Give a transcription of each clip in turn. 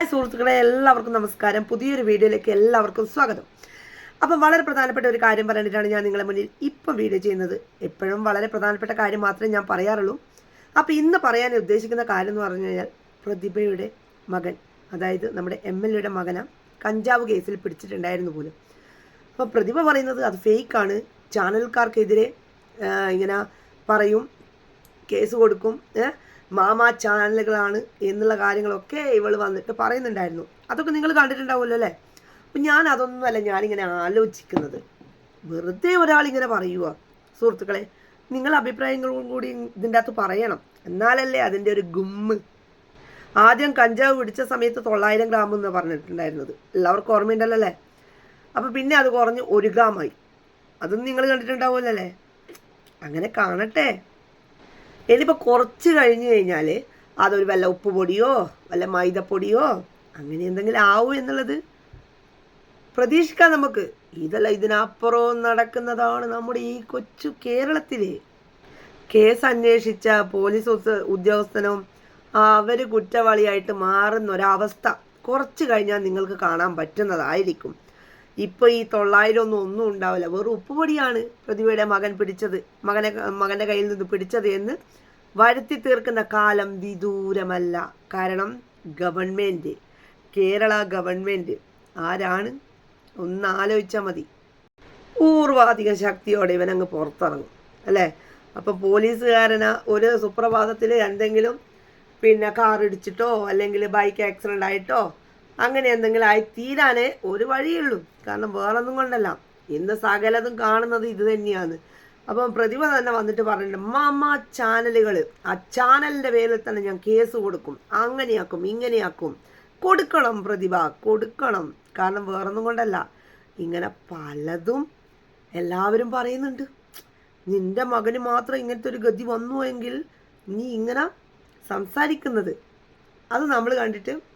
സുഹൃത്തുക്കളെ എല്ലാവർക്കും നമസ്കാരം. പുതിയൊരു വീഡിയോയിലേക്ക് എല്ലാവർക്കും സ്വാഗതം. അപ്പം വളരെ പ്രധാനപ്പെട്ട ഒരു കാര്യം പറഞ്ഞിട്ടാണ് ഞാൻ നിങ്ങളെ മുന്നിൽ ഇപ്പം വീഡിയോ ചെയ്യുന്നത്. എപ്പോഴും വളരെ പ്രധാനപ്പെട്ട കാര്യം മാത്രമേ ഞാൻ പറയാറുള്ളൂ. അപ്പം ഇന്ന് പറയാൻ ഉദ്ദേശിക്കുന്ന കാര്യം എന്ന് പറഞ്ഞു കഴിഞ്ഞാൽ പ്രതിഭയുടെ മകൻ അതായത് നമ്മുടെ എം എൽ എയുടെ മകന കഞ്ചാവ് കേസിൽ പിടിച്ചിട്ടുണ്ടായിരുന്നു പോലും. അപ്പോൾ പ്രതിഭ പറയുന്നത് അത് ഫേക്കാണ്. ചാനൽക്കാർക്കെതിരെ ഇങ്ങനെ പറയും കേസ് കൊടുക്കും മാമാ ചാനലുകളാണ് എന്നുള്ള കാര്യങ്ങളൊക്കെ ഇവൾ വന്നിട്ട് പറയുന്നുണ്ടായിരുന്നു. അതൊക്കെ നിങ്ങൾ കണ്ടിട്ടുണ്ടാവുമല്ലോ അല്ലേ? അപ്പം ഞാൻ അതൊന്നുമല്ല ഞാനിങ്ങനെ ആലോചിക്കുന്നത്. വെറുതെ ഒരാളിങ്ങനെ പറയുക സുഹൃത്തുക്കളെ നിങ്ങൾ അഭിപ്രായങ്ങളും കൂടി ഇതിന്റെ അകത്ത് പറയണം. എന്നാലല്ലേ അതിന്റെ ഒരു ഗുമ്മ്. ആദ്യം കഞ്ചാവ് പിടിച്ച സമയത്ത് തൊള്ളായിരം ഗ്രാം എന്ന് പറഞ്ഞിട്ടുണ്ടായിരുന്നത്. എല്ലാവർക്കും ഓർമ്മയുണ്ടല്ലോ അല്ലേ? അപ്പോൾ പിന്നെ അത് കുറഞ്ഞ് ഒരു ഗ്രാമായി അതും നിങ്ങൾ കണ്ടിട്ടുണ്ടാവുമല്ലോ അല്ലേ? അങ്ങനെ കാണട്ടെ. ഇനിയിപ്പോൾ കുറച്ച് കഴിഞ്ഞ് കഴിഞ്ഞാൽ അതൊരു വല്ല ഉപ്പ് പൊടിയോ വല്ല മൈദപ്പൊടിയോ അങ്ങനെ എന്തെങ്കിലും ആവും എന്നുള്ളത് പ്രതീക്ഷിക്കാം നമുക്ക്. ഇതല്ല ഇതിനപ്പുറവും നടക്കുന്നതാണ് നമ്മുടെ ഈ കൊച്ചു കേരളത്തിൽ കേസ് അന്വേഷിച്ച പോലീസ് ഉദ്യ- ഉദ്യോഗസ്ഥനും അവർ കുറ്റവാളിയായിട്ട് മാറുന്ന ഒരവസ്ഥ കുറച്ച് കഴിഞ്ഞാൽ നിങ്ങൾക്ക് കാണാൻ പറ്റുന്നതായിരിക്കും. ഇപ്പോൾ ഈ തൊള്ളായിരം ഒന്നും ഒന്നും ഉണ്ടാവില്ല. വെറും ഉപ്പുപൊടിയാണ് പ്രതിഭയുടെ മകൻ പിടിച്ചത്. മകനെ മകന്റെ കയ്യിൽ നിന്ന് പിടിച്ചത് എന്ന് വരുത്തി തീർക്കുന്ന കാലം വിദൂരമല്ല. കാരണം ഗവൺമെന്റ് കേരള ഗവൺമെന്റ് ആരാണ്? ഒന്ന് ആലോചിച്ചാൽ മതി. പൂർവാധിക ശക്തിയോടെ ഇവനങ്ങ് പുറത്തിറങ്ങും. അല്ലേ? അപ്പൊ പോലീസുകാരന് ഒരു സുപ്രഭാതത്തിൽ എന്തെങ്കിലും പിന്നെ കാർ ഇടിച്ചിട്ടോ അല്ലെങ്കിൽ ബൈക്ക് ആക്സിഡന്റ് ആയിട്ടോ അങ്ങനെ എന്തെങ്കിലും ആയി തീരാനേ ഒരു വഴിയുള്ളൂ. കാരണം വേറൊന്നും കൊണ്ടല്ല. ഇന്ന് സകലതും കാണുന്നത് ഇത് തന്നെയാണ്. അപ്പം പ്രതിഭ തന്നെ വന്നിട്ട് പറഞ്ഞിട്ടുണ്ട് മാമ ചാനലുകൾ ആ ചാനലിന്റെ പേരിൽ തന്നെ ഞാൻ കേസ് കൊടുക്കും. അങ്ങനെയാക്കും ഇങ്ങനെയാക്കും. കൊടുക്കണം പ്രതിഭ കൊടുക്കണം. കാരണം വേറൊന്നും കൊണ്ടല്ല. ഇങ്ങനെ പലതും എല്ലാവരും പറയുന്നുണ്ട്. നിന്റെ മകന് മാത്രം ഇങ്ങനത്തെ ഒരു ഗതി വന്നു എങ്കിൽ നീ ഇങ്ങനെ സംസാരിക്കുന്നത്. അത് നമ്മൾ കണ്ടിട്ട്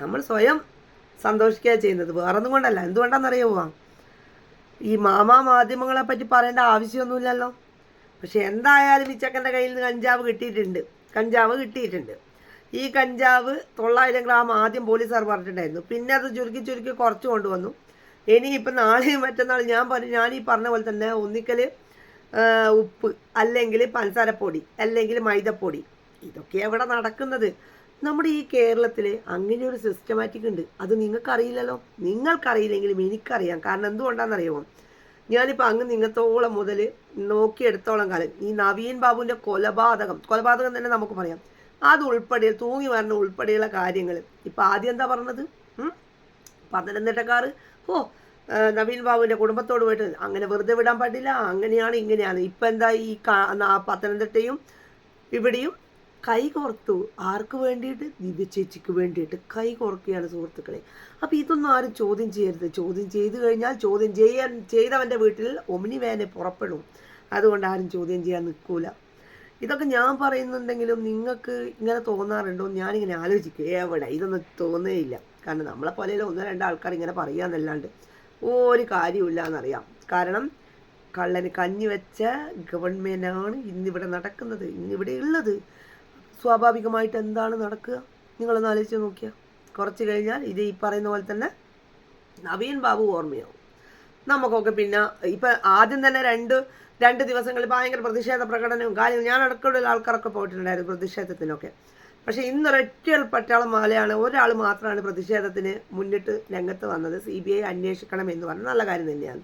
നമ്മൾ സ്വയം സന്തോഷിക്കുക ചെയ്യുന്നത്. വേറൊന്നും കൊണ്ടല്ല. എന്തുകൊണ്ടാണെന്നറിയാമോ ഈ മാമാ മാധ്യമങ്ങളെ പറ്റി പറയേണ്ട ആവശ്യമൊന്നുമില്ലല്ലോ. പക്ഷെ എന്തായാലും ഈ ചെക്കന്റെ കയ്യിൽ നിന്ന് കഞ്ചാവ് കിട്ടിയിട്ടുണ്ട്. കഞ്ചാവ് കിട്ടിയിട്ടുണ്ട്. ഈ കഞ്ചാവ് തൊള്ളായിരം ഗ്രാം ആദ്യം പോലീസ് പോലീസുകാർ പറഞ്ഞിട്ടുണ്ടായിരുന്നു. പിന്നെ അത് ചുരുക്കി ചുരുക്കി കുറച്ച് കൊണ്ടുവന്നു. ഇനി ഇപ്പം നാളെയും മറ്റന്നാൾ ഞാൻ പറഞ്ഞു ഞാൻ ഈ പറഞ്ഞ പോലെ തന്നെ ഒന്നിക്കൽ ഉപ്പ് അല്ലെങ്കിൽ പഞ്ചസാരപ്പൊടി അല്ലെങ്കിൽ മൈദപ്പൊടി. ഇതൊക്കെ ഇവിടെ നടക്കുന്നത്? നമ്മുടെ ഈ കേരളത്തിൽ അങ്ങനെ ഒരു സിസ്റ്റമാറ്റിക് ഉണ്ട്. അത് നിങ്ങൾക്കറിയില്ലല്ലോ. നിങ്ങൾക്കറിയില്ലെങ്കിലും എനിക്കറിയാം. കാരണം എന്തുകൊണ്ടാണെന്നറിയാമോ? ഞാനിപ്പോൾ അങ്ങ് നിങ്ങത്തോളം മുതൽ നോക്കിയെടുത്തോളം കാലം ഈ നവീൻ ബാബുവിന്റെ കൊലപാതകം കൊലപാതകം തന്നെ നമുക്ക് പറയാം. അത് ഉൾപ്പെടെ തൂങ്ങി വരണ ഉൾപ്പെടെയുള്ള കാര്യങ്ങൾ ഇപ്പം ആദ്യം എന്താ പറഞ്ഞത്? പത്തനംതിട്ടക്കാർ ഓ നവീൻ ബാബുവിന്റെ കുടുംബത്തോട് പോയിട്ട് അങ്ങനെ വെറുതെ വിടാൻ പാടില്ല അങ്ങനെയാണ് ഇങ്ങനെയാണ്. ഇപ്പം എന്താ ഈ പത്തനംതിട്ടയും ഇവിടെയും കൈ കോർത്തു. ആർക്ക് വേണ്ടിയിട്ട്? ദിവ്യ ചേച്ചിക്ക് വേണ്ടിയിട്ട് കൈ കോർക്കുകയാണ് സുഹൃത്തുക്കളെ. അപ്പോൾ ഇതൊന്നും ആരും ചോദ്യം ചെയ്യരുത്. ചോദ്യം ചെയ്തു കഴിഞ്ഞാൽ ചോദ്യം ചെയ്യാൻ ചെയ്തവന്റെ വീട്ടിൽ ഒമിനി വേനെ പുറപ്പെടും. അതുകൊണ്ട് ആരും ചോദ്യം ചെയ്യാൻ നിൽക്കൂല. ഇതൊക്കെ ഞാൻ പറയുന്നുണ്ടെങ്കിലും നിങ്ങൾക്ക് ഇങ്ങനെ തോന്നാറുണ്ടോ? ഞാനിങ്ങനെ ആലോചിക്കും. എവിടെ? ഇതൊന്നും തോന്നേയില്ല കാരണം നമ്മളെ പോലെയുള്ള ഒന്ന് രണ്ട് ആൾക്കാർ ഇങ്ങനെ പറയാന്നല്ലാണ്ട് ഒരു കാര്യമില്ല എന്നറിയാം കാരണം കള്ളന് കഞ്ഞി വെച്ച ഗവൺമെന്റാണ് ഇന്നിവിടെ നടക്കുന്നത്. ഇന്നിവിടെ ഉള്ളത്. സ്വാഭാവികമായിട്ട് എന്താണ് നടക്കുക? നിങ്ങളൊന്ന് ആലോചിച്ച് നോക്കിയ. കുറച്ച് കഴിഞ്ഞാൽ ഇത് ഈ പറയുന്ന പോലെ തന്നെ നവീൻ ബാബു ഓർമ്മയാവും. നമുക്കൊക്കെ പിന്നെ ഇപ്പം ആദ്യം തന്നെ രണ്ട് രണ്ട് ദിവസങ്ങളിൽ ഭയങ്കര പ്രതിഷേധ പ്രകടനവും കാര്യവും ഞാൻ അടക്കമുള്ള ആൾക്കാരൊക്കെ പോയിട്ടുണ്ടായിരുന്നു പ്രതിഷേധത്തിനൊക്കെ. പക്ഷേ ഇന്നൊരൊറ്റ പട്ടാളം മാലയാണ് ഒരാൾ മാത്രമാണ് പ്രതിഷേധത്തിന് മുന്നിട്ട് രംഗത്ത് വന്നത്. സി ബി ഐ അന്വേഷിക്കണം എന്ന് പറഞ്ഞ നല്ല കാര്യം തന്നെയാണ്.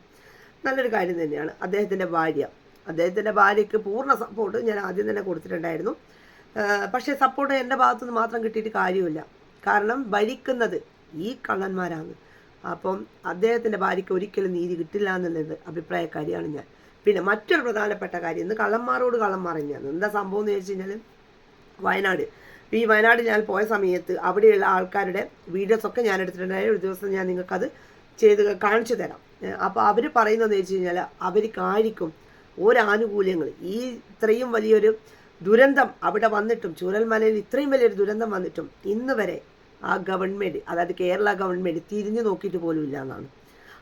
നല്ലൊരു കാര്യം തന്നെയാണ്. അദ്ദേഹത്തിന്റെ ഭാര്യ. അദ്ദേഹത്തിന്റെ ഭാര്യയ്ക്ക് പൂർണ സപ്പോർട്ട് ഞാൻ ആദ്യം തന്നെ കൊടുത്തിട്ടുണ്ടായിരുന്നു. പക്ഷേ സപ്പോർട്ട് എന്റെ ഭാഗത്തുനിന്ന് മാത്രം കിട്ടിയിട്ട് കാര്യമില്ല. കാരണം ഭരിക്കുന്നത് ഈ കള്ളന്മാരാണ്. അപ്പം അദ്ദേഹത്തിന്റെ ഭാര്യയ്ക്ക് ഒരിക്കലും നീതി കിട്ടില്ല എന്നുള്ളത് അഭിപ്രായക്കാരിയാണ് ഞാൻ. പിന്നെ മറ്റൊരു പ്രധാനപ്പെട്ട കാര്യം ഇന്ന് കള്ളന്മാരോട് കള്ളം തന്നെയാണ് എന്താ സംഭവം എന്ന് ചോദിച്ചു കഴിഞ്ഞാൽ വയനാട്. ഈ വയനാട് ഞാൻ പോയ സമയത്ത് അവിടെയുള്ള ആൾക്കാരുടെ വീഡിയോസ് ഒക്കെ ഞാൻ എടുത്തിട്ടുണ്ടായിരുന്നു ഒരു ദിവസം ഞാൻ നിങ്ങൾക്കത് ചെയ്ത് കാണിച്ചു തരാം. അപ്പോൾ അവർ പറയുന്നതെന്ന് വെച്ച് കഴിഞ്ഞാൽ അവർക്കായിരിക്കും ഒരാനുകൂല്യങ്ങൾ. ഈ ഇത്രയും വലിയൊരു ദുരന്തം അവിടെ വന്നിട്ടും ചൂരൽമലയിൽ ഇത്രയും വലിയൊരു ദുരന്തം വന്നിട്ടും ഇന്ന് വരെ ആ ഗവൺമെന്റ് അതായത് കേരള ഗവൺമെന്റ് തിരിഞ്ഞു നോക്കിയിട്ട് പോലും ഇല്ല എന്നാണ്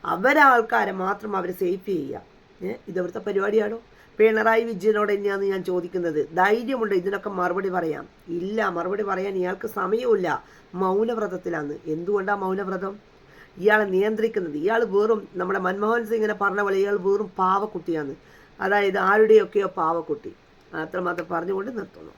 അവരെ ആൾക്കാരെ മാത്രം അവർ സേഫ് ചെയ്യുക. ഇതവിടുത്തെ പരിപാടിയാണോ? പിണറായി വിജയനോട് തന്നെയാണ് ഞാൻ ചോദിക്കുന്നത്. ധൈര്യമുണ്ട് ഇതിനൊക്കെ മറുപടി പറയാം. ഇല്ല മറുപടി പറയാൻ ഇയാൾക്ക് സമയമില്ല മൗനവ്രതത്തിലാണ്. എന്തുകൊണ്ടാണ് മൗനവ്രതം? ഇയാളെ നിയന്ത്രിക്കുന്നത്. ഇയാൾ വെറും നമ്മുടെ മൻമോഹൻ സിംഗിനെ പറഞ്ഞ പോലെ ഇയാൾ വെറും പാവക്കുട്ടിയാണ്. അതായത് ആരുടെയൊക്കെയോ പാവക്കുട്ടി. അത്രമാത്രം പറഞ്ഞുകൊണ്ട് നിർത്തുന്നു.